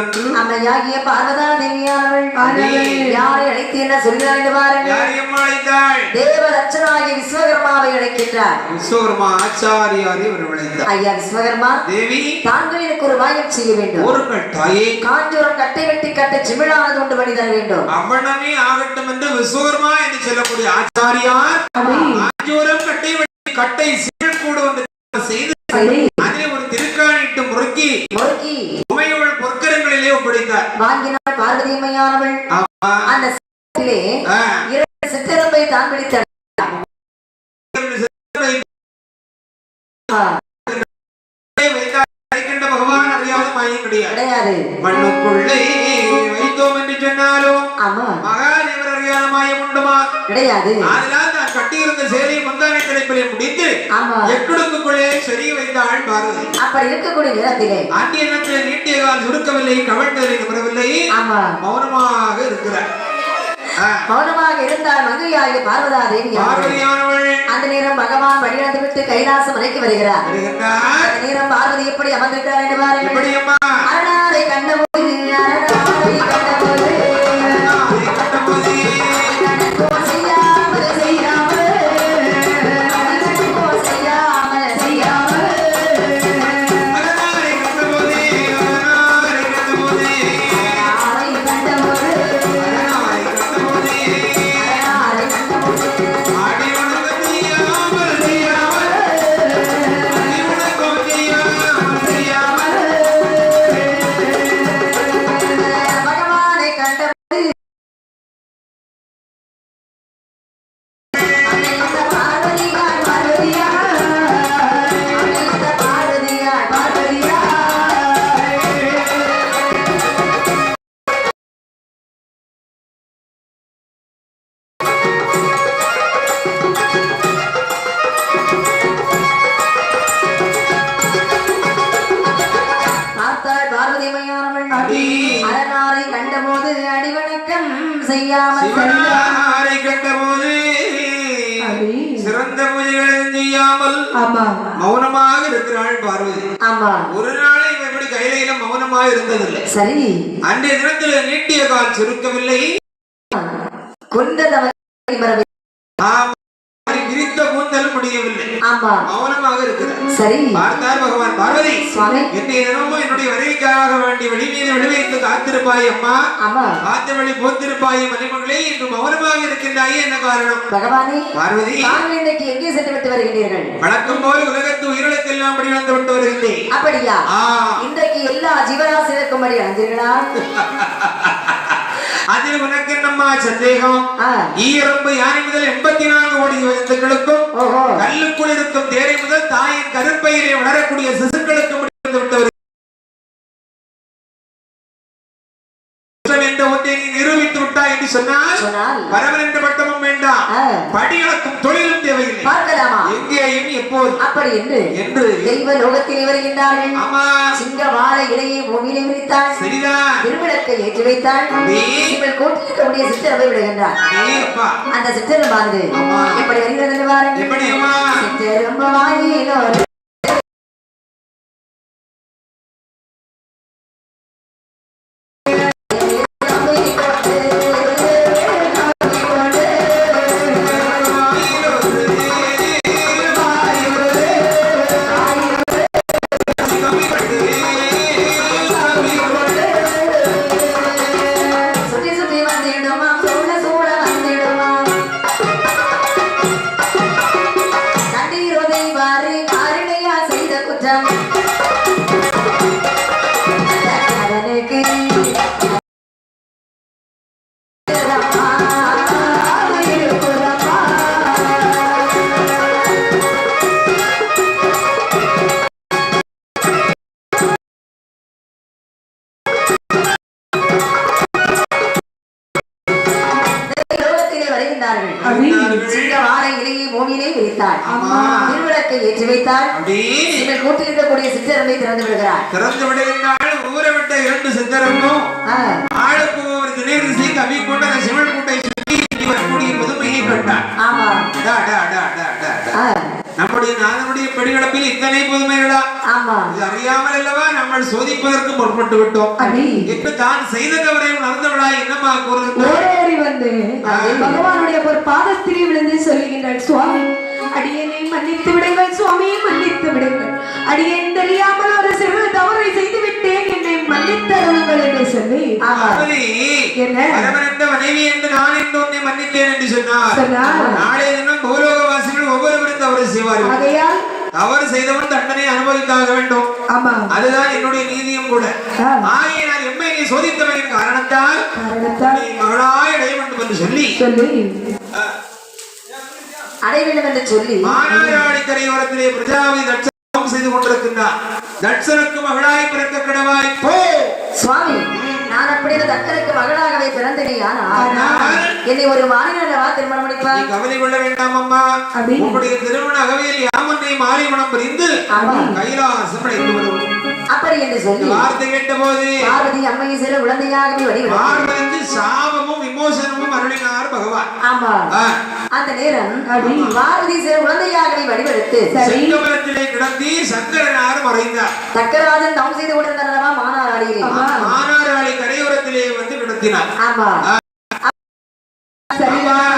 என்று அம்மையாகிய பார்வதா தேவியானவள். யாரை அழைத்து என்ன சொல்கிறார் என்று பாருங்கள். யாரை அம்மா அழைத்தாள் தேவ ரட்சனாகிய விஸ்வகர்மாவை அழைக்கின்றார். விஸ்வகர்மா ஆச்சாரியாரை அவர் அழைத்தார். ஐயா விஸ்வகர்மா தேவி தாங்கள் எனக்கு ஒரு மாயம் செய்ய வேண்டும். ஒரு காஞ்சூரம் கட்டை வெட்டி கட்டை சிமிழானது ஒன்று பண்ணி தர வேண்டும். அவ்வளமே ஆகட்டும் என்று விஸ்வகர்மா என்று சொல்லக்கூடிய ஆச்சாரியார் ஆஞ்சோரம் கட்டை வெட்டி கட்டை சிறக்கூடு வந்து செய்து அதிலே ஒரு திருக்காணிட்டு முறுக்கி முறுக்கி. உமையோள் பொற்கரங்களிலே ஒப்படைத்தார் வாங்கினாள் பார்வதி அம்மையானவள். அந்த ஆ. இரண்டு சித்திரப்பை தான் பிடித்த வைத்தார் அழைக்கின்ற பகவான் அறியாத மாயம் கிடையாது. மண்ணுக்குள்ளே வைத்தோம் என்று சொன்னாலும் ஆமா. மாயம் உண்டுமா கிடையாது. அதனால் நான் கட்டியிருந்த சேலை முந்தானை கிடைப்பிலே முடித்து ஆமா. எட்டுடுக்குள்ளே சரி வைத்தாள் பார்வதி அப்படி இருக்கக்கூடிய நேரத்திலே. ஆண்டிய நேரத்தில் நீட்டிய கால் சுருக்கவில்லை கவழ்ந்ததை ஆமா. மௌனமாக இருக்கிறார். மௌனமாக இருந்தால் மங்கையாகிய பார்வதா தேவி அந்த நேரம் பகவான் வழிநடந்து விட்டு கைலாச மலைக்கு வருகிறார். அந்த நேரம் பார்வதி எப்படி அமர்ந்திருக்கிறார் என்று பாருங்கள். அரணாரை கண்டபோது பார்த்தாள் பார்வதி மையானவள் அடி. அரணாரை கண்டபோது அடிவணக்கம் செய்யாமல். சிவனாரை கண்டபோது. சிறந்த பூஜைகளை செய்யாமல் ஆமா மௌனமாக இருக்கிறாள் பார்வதி. ஆமா ஒரு நாளை இப்படி கையில மௌனமாக இருந்ததில்லை? சரி. அன்றைய தினத்தில் நீட்டிய கால் சுருக்கவில்லை. கொண்டதவன் ஆமா. மௌனமாக இருக்கிறார். சரி. பார்த்தார் பகவான். பார்வதி சுவாமி. என்னை தினமும் என்னுடைய வருகைக்காக வேண்டி வெளி மீது வெளிவைத்து காத்திருப்பாய் அம்மா. ஆமா. காத்து வழி போத்திருப்பாய் மலைமகளே இன்று மௌனமாக இருக்கின்றாயே என்ன காரணம்? பகவானே பார்வதி. தாங்கள் இன்றைக்கு எங்கே சென்று விட்டு வழக்கம் போல் உலகத்து உயிரிழக்கெல்லாம் படி வந்து விட்டு வருகின்றேன். அப்படியா? இன்றைக்கு எல்லா ஜீவராசிகளுக்கும்படி அடைஞ்சீர்களா அதில் உனக்கு என்னம்மா சந்தேகம்? ஈரம்பு யானை முதல் எண்பத்தி நான்கு கோடி விதத்துகளுக்கும் ஓஹோ. கல்லுக்குள் இருக்கும் தேரை முதல் தாயின் கருப்பையிலே வளரக்கூடிய சிசுக்களுக்கும் விட்டவர் என்ற ஒன்றை நீ நிரூபித்து விட்டாய் என்று சொன்னால் பரவல் என்ற பட்டமும் வேண்டாம். படிகளுக்கும் தொழிலும் தேவையில்லை. பார்க்கலாமா? எங்கேயும் எப்போது? அப்படி என்று என்று. தெய்வ லோகத்தில் வருகின்றார்கள். ஆமா. சிங்க வாழை இடையே பூமியிலே விரித்தாள். சரிதான். திருவிளக்கை ஏற்றி வைத்தாள்? இவள் கோட்டில் இருக்கக்கூடிய சித்திரவை விடுகின்றார் அந்த சித்திரமானது ஆமா. எப்படி வருகிறது என்று பாருங்கள். அம்மா? விரித்தாள். ஆமா. திருவிளக்கை ஏற்றி வைத்தாள். கூட்டில் இருக்கக்கூடிய சித்திரமை திறந்து விடுகிறாள். திறந்து விடுகின்றால் ஊரை விட்ட இரண்டு சித்தரமும் ஆளுக்கு ஒரு திணேரிசை கவி கொண்ட அந்த சிவன் கூட்டை சுற்றி வரக்கூடிய புதுமையை கண்டார். ஆமா. டா, டா, டா, டா, டா, டா. ஆ, நம்முடைய ஞானனுடைய பெடிகளப்பில் இத்தனை புதுமைகளா இது அறியாமல் அல்லவா நம்ம சோதிப்பதற்கு முற்பட்டு விட்டோம். என்று தான் செய்த தவறை உணர்ந்தவளா என்னமா கூறுகிறது ஓடோடி வந்து பகவானுடைய ஒரு பாதத்திலே விழுந்து சொல்லுகின்றாள் சுவாமி அடியனை மன்னித்து விடுங்கள் சுவாமி மன்னித்து விடுங்கள். அடியேன் தெரியாமல் ஒரு சிறு தவறை செய்து விட்டேன் என்னை மன்னித்தருளுங்கள் என்று சொல்லி. என்ன? மனைவி என்று நான் என்று உன்னை மன்னித்தேன் என்று சொன்னார். நாளைய தினம் பூலோகவாசிகள் ஒவ்வொருவரும் தவறு செய்வார்கள். ஆகையால் தவறு செய்தவன் தண்டனை அனுபவித்தாக வேண்டும். ஆமா. அதுதான் என்னுடைய நீதியும் கூட. ஆகிய நான் எம்மை நீ சோதித்தவனின் காரணத்தால் நீ மகளாய் அடைய வேண்டும் என்று சொல்லி. அடைய வேண்டும் என்று சொல்லி. கரையோரத்திலே தட்சணம் செய்து கொண்டிருக்கின்றார். தட்சனுக்கு மகளாய் பிறக்க கடவாய் போ. சுவாமி நான் அப்படியே தக்கனுக்கு மகளாகவே பிறந்தேனே ஆனால் என்னை ஒரு மாநிலவா திருமணம் நீ முடிப்பார் கவலை கொள்ள வேண்டாம் அம்மா அப்படி? உங்களுடைய திருமண அகவையில் யாமன்னை மாலை மனம் பிரிந்து. கைலாசம் அடைந்து வருவோம் அப்படி என்று சொல்லி வார்த்தை கேட்ட போது பார்வதி அம்மையை சிறு குழந்தையாகவே பார்வதிக்கு சாபமும் விமோசனமும் அருளினார் பகவான் ஆமா. அந்த நேரம்? பார்வதி சிறு குழந்தையாகவே வடிவெடுத்து சரி செங்கமலத்திலே கிடத்தி சங்கரனார் மறைந்தார் தக்கராஜன் தவம் செய்து கொண்டிருந்தனவா மானாராடியிலே ஆமா. மானாராளி கரையோரத்திலே வந்து கிடத்தினார் ஆமா சரிதான்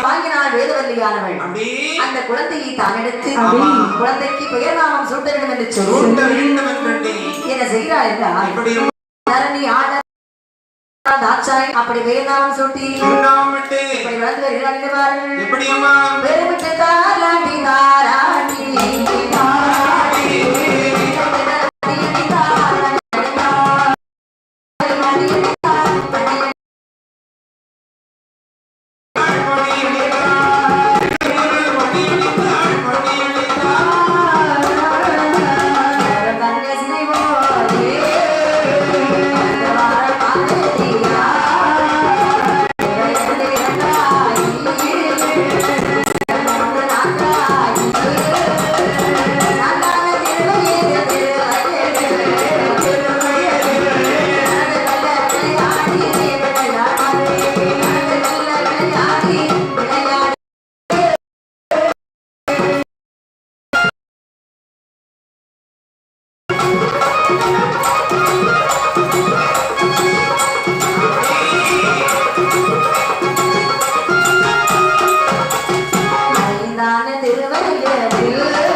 வாங்கினாள் வேதவல்லியானவள். அந்த குழந்தையை தான் எடுத்து. குழந்தைக்கு பெயர் நாமம் சூட்ட வேண்டும் என்று சொல்லி என்ன செய்கிறாள் என்றால் தரணி ஆட தாட்சாய் அப்படி நாமம் சூட்டி இப்படி வளர்ந்து வருகிறாள் என்று பாருங்கள். எப்படி அம்மா பெருமிட்டு தாராட்டி தாராட்டி. Yeah, yeah, yeah.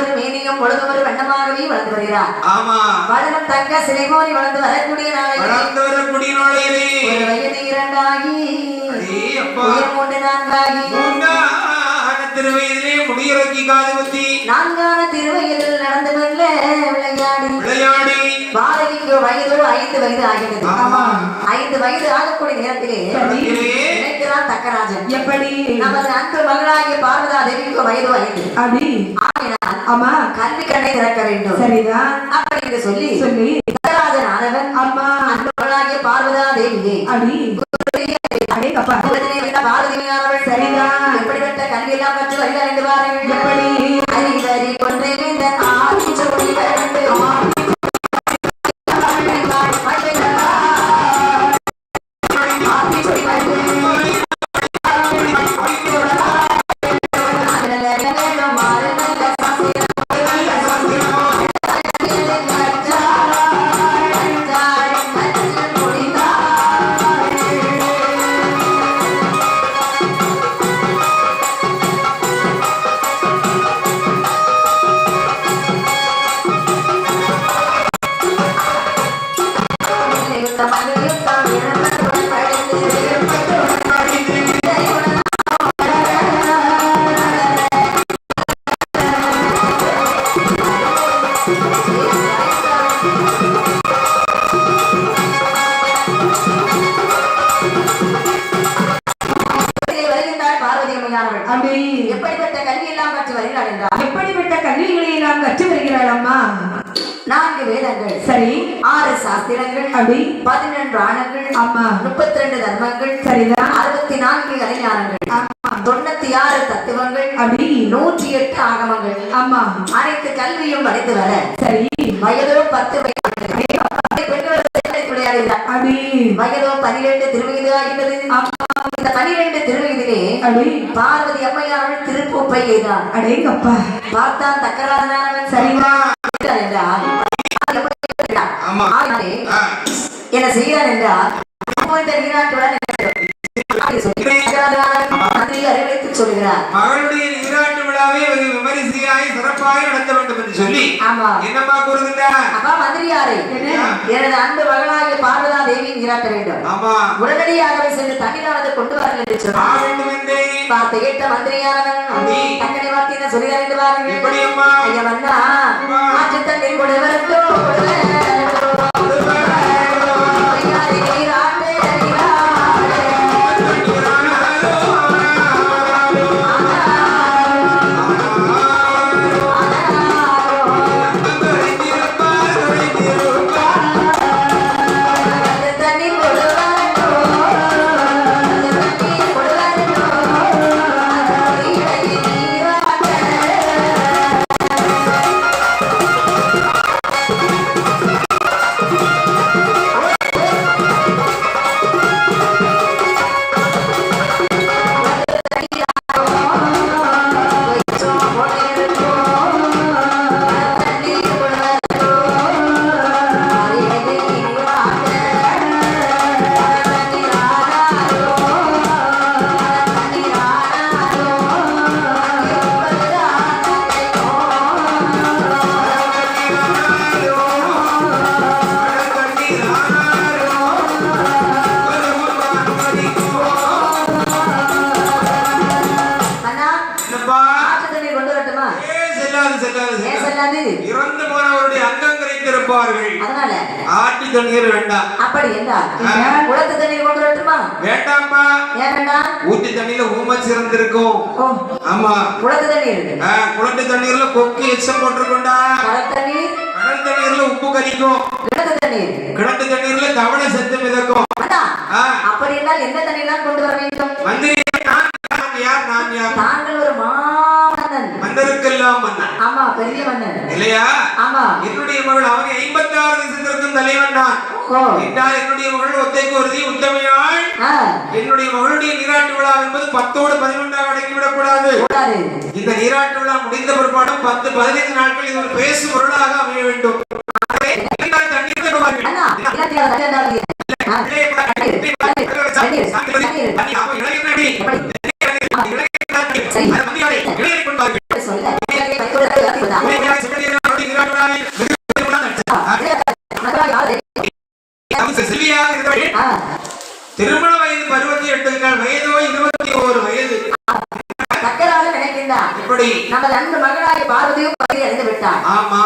ஒரு மேனியும் பொழுது ஒரு வண்ணமாகவே வளர்ந்து வருகிறார். ஆமா. வளரும் தங்க சிலை போரி வளர்ந்து வரக்கூடிய நாளையில் வளர்ந்து வரக்கூடிய நாளையிலே ஒரு வயது இரண்டாகி உயர் மூன்று நான்காகி திருவயதிலே முடியிறக்கி காது குத்தி. நான்கான திருவயதில் நடந்து கொள்ள விளையாடி விளையாடி. பாரதிக்கு வயதோ ஐந்து வயது ஆகிறது. ஆமா. ஐந்து வயது ஆகக்கூடிய நேரத்திலே சரி. நினைக்கிறான் தக்கராஜன். எப்படி? நமது அன்பு மகளாகிய பார்வதா தேவிக்கு வயது ஐந்து. அப்படி? ஆகினால் ஆமா கல்வி கண்ணை திறக்க வேண்டும். சரிதான் அப்படி என்று சொல்லி சொல்லி. தக்கராஜன் ஆனவன் அம்மா. அன்பு மகளாகிய பார்வதா தேவியை அப்படி பாரதியானவள் சரிதான் எப்படிப்பட்ட கல்வி எல்லாம் கற்று வருகிறார் என்று பாருங்கள் எப்படி? சாஸ்திரங்கள் அப்படி பதினொன்று ஆணங்கள் ஆமா. முப்பத்தி ரெண்டு தர்மங்கள். சரிதான். அறுபத்தி நான்கு கலைஞானங்கள் தொண்ணூத்தி ஆறு தத்துவங்கள். அப்படி நூற்றி எட்டு ஆகமங்கள். ஆமா. அனைத்து கல்வியும் படித்து வர. சரி. வயதோ பத்து வயது. பனிரெண்டு திருவயது ஆகின்றது. இந்த பனிரெண்டு திருவயதிலே அப்படி பார்வதி அம்மையானவள் திருப்பூப்பை எய்தார் அடேங்கப்பா. பார்த்தான் தக்கராதனானவன். சரிதான் என்றால் எப்படி இருக்கிறார்? ஆமா. ஆகினாலே ஆ, என்ன செய்கிறான் என்றால் அறிவித்து சொல்கிறார் மகளுடைய நீராட்டு விழாவை விமரிசையாய் சிறப்பாக நடத்த வேண்டும் என்று சொல்லி ஆமா. என்னம்மா கூறுகின்றார்? அப்பா மந்திரியாரே எனது அன்பு மகளாகிய பார்வதா தேவி நீராட்ட வேண்டும். ஆமா. உடனடியாகவே சென்று தண்ணீரானது கொண்டு வாருங்கள் என்று ஆ சொன்னார். வேண்டும் என்றே பார்த்து கேட்ட மந்திரியானவன். தக்கனை வார்த்தை என்ன சொல்கிறார் என்று பாருங்கள். ஐயா மன்னா ஆட்டி தண்ணீர் வேண்டாம். அப்படி என்றால் குளத்து தண்ணீர் கொண்டு வரட்டுமா? வேண்டாம்ப்பா ஏன் வேண்டாம்? ஊட்டி தண்ணியில ஊமச்சி இருந்திருக்கும் ஓ. ஆமா. குளத்து தண்ணீர். குளத்து தண்ணீர்ல கொக்கு எச்சம் போட்டிருக்கோண்டா கடல் தண்ணீர். கடல் தண்ணீர்ல உப்பு கரிக்கும். கிணத்து தண்ணீர். கிணத்து தண்ணீர்ல தவளை செத்து மிதக்கும். அப்படி என்றால் என்ன தண்ணீர் தான் கொண்டு வர வேண்டும்? நான் நான் யார்? நான் யார்? தாங்கள் ஒரு மாமன்னன். மன்னருக்கெல்லாம் மன்னன். ஆமா பெரிய மன்னன். இல்லையா ஆமா என்னுடைய மகள் அவன் ஐம்பத்தி ஆறு தேசத்திற்கும் தலைவன் ஓ என்றால் என்னுடைய மகள் ஒத்தைக்கு ஒருதி உத்தமையாள் என்னுடைய மகளுடைய நீராட்டு விழா என்பது பத்தோடு பதினொன்றாக அடக்கிவிடக் கூடாது இந்த நீராட்டு விழா முடிந்த பிற்பாடும் பத்து பதினைந்து நாட்கள் இது ஒரு பேசும் பொருளாக அமைய வேண்டும் அதை திருமண வயது பருவத்தை எட்டுங்கள் வயதோ இருபத்தி ஓரு வயது. சக்கரால நினைக்கின்றான். இப்படி. நமது அன்பு மகளாகிய பார்வதியும் பதவி விட்டார் ஆமா.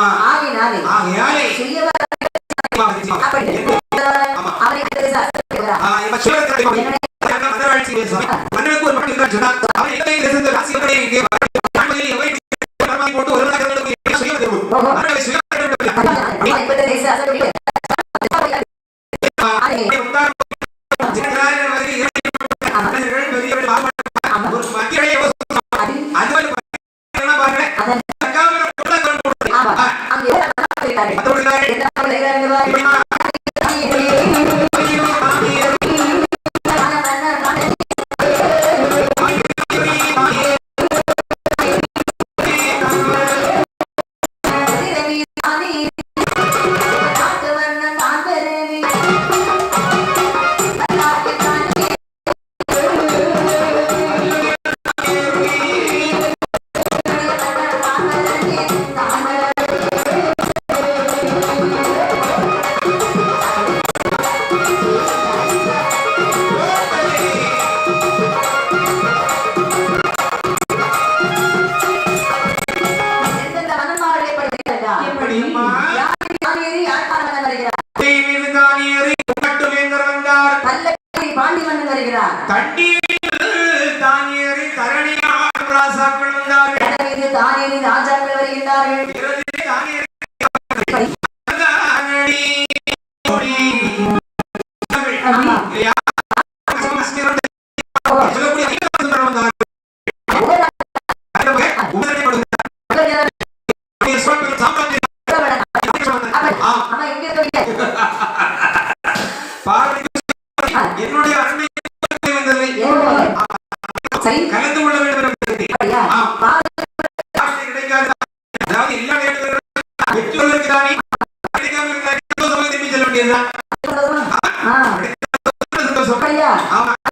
வருகிறார் சந்தோஷம். அப்படியா?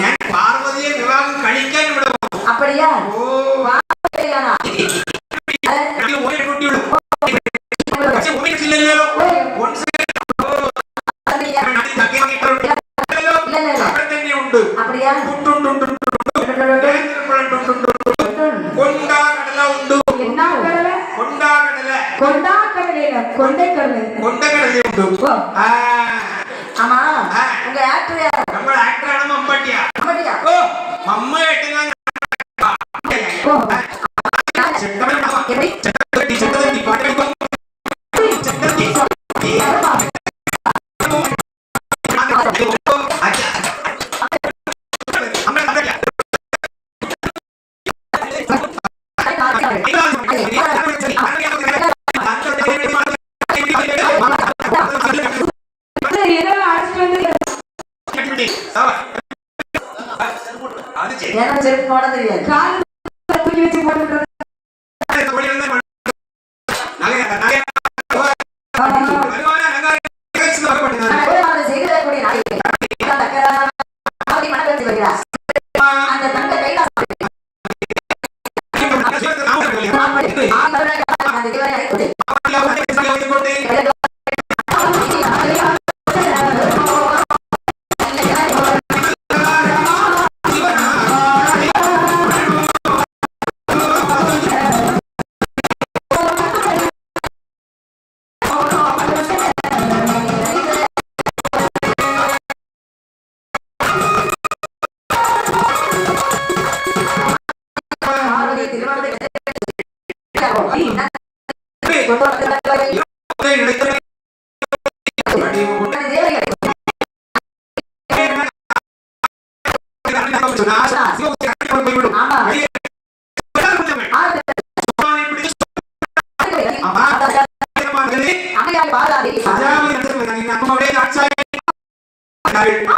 ഞാൻ ஏன்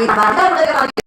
ஆமா